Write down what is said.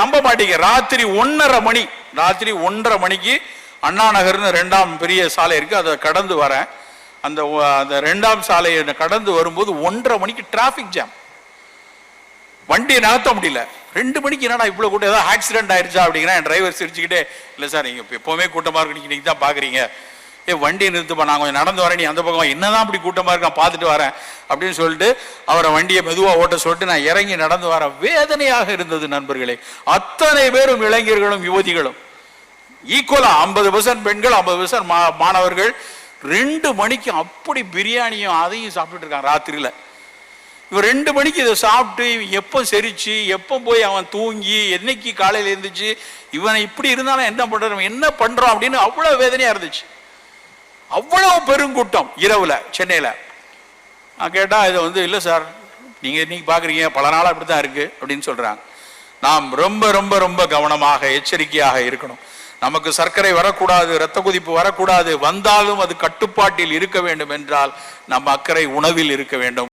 நம்ப மாட்டீங்க. ராத்திரி ஒன்றரை மணி ராத்திரி ஒன்றரை மணிக்கு அண்ணா நகர்னு ரெண்டாம் பெரிய சாலை இருக்கு அதை கடந்து வரேன். அந்த அந்த ரெண்டாம் சாலையை கடந்து வரும்போது ஒன்றரை மணிக்கு டிராஃபிக் ஜாம் வண்டியை நகர்த்த முடியல. ரெண்டு மணிக்கு என்னடா இவ்வளோ கூட்டம்? ஏதாவது ஆக்சிடென்ட் ஆயிடுச்சா அப்படிங்கிற என் டிரைவர் சிரிச்சுக்கிட்டே இல்லை சார் நீங்கள் இப்போ எப்போவுமே கூட்டமாக இருக்கு. நீங்கள் தான் பார்க்குறீங்க ஏ வண்டியை நிறுத்துப்பா. நான் கொஞ்சம் நடந்து வரேன். நீ அந்த பக்கம் என்னதான் அப்படி கூட்டமாக இருக்கான்? பார்த்துட்டு வரேன். அப்படின்னு சொல்லிட்டு அவரை வண்டியை மெதுவாக ஓட்ட சொல்லிட்டு நான் இறங்கி நடந்து வர வேதனையாக இருந்தது நண்பர்களே. அத்தனை பேரும் இளைஞர்களும் யுவதிகளும். ஈக்குவலாக ஐம்பது பர்சன்ட் பெண்கள் ஐம்பது பெர்சன்ட் மாணவர்கள். ரெண்டு மணிக்கு அப்படி பிரியாணியும் அதையும் சாப்பிட்டுட்டு ராத்திரியில். இவன் ரெண்டு மணிக்கு இதை சாப்பிட்டு இவன் எப்போ செரிச்சு எப்போ போய் அவன் தூங்கி என்னைக்கு காலையில் இருந்துச்சு இவனை இப்படி இருந்தாலும் என்ன பண்ணுறோம் என்ன பண்ணுறோம் அப்படின்னு அவ்வளோ வேதனையாக இருந்துச்சு. அவ்வளோ பெருங்கூட்டம் இரவில் சென்னையில். நான் கேட்டால் இதை வந்து இல்லை சார். நீங்கள் இன்னைக்கு பார்க்குறீங்க பல நாளாக அப்படி தான் இருக்குது அப்படின்னு சொல்கிறாங்க நாம் ரொம்ப ரொம்ப ரொம்ப கவனமாக எச்சரிக்கையாக இருக்கணும். நமக்கு சர்க்கரை வரக்கூடாது இரத்த குதிப்பு வரக்கூடாது. வந்தாலும் அது கட்டுப்பாட்டில் இருக்க வேண்டும் என்றால் நம் அக்கறை உணவில் இருக்க வேண்டும்.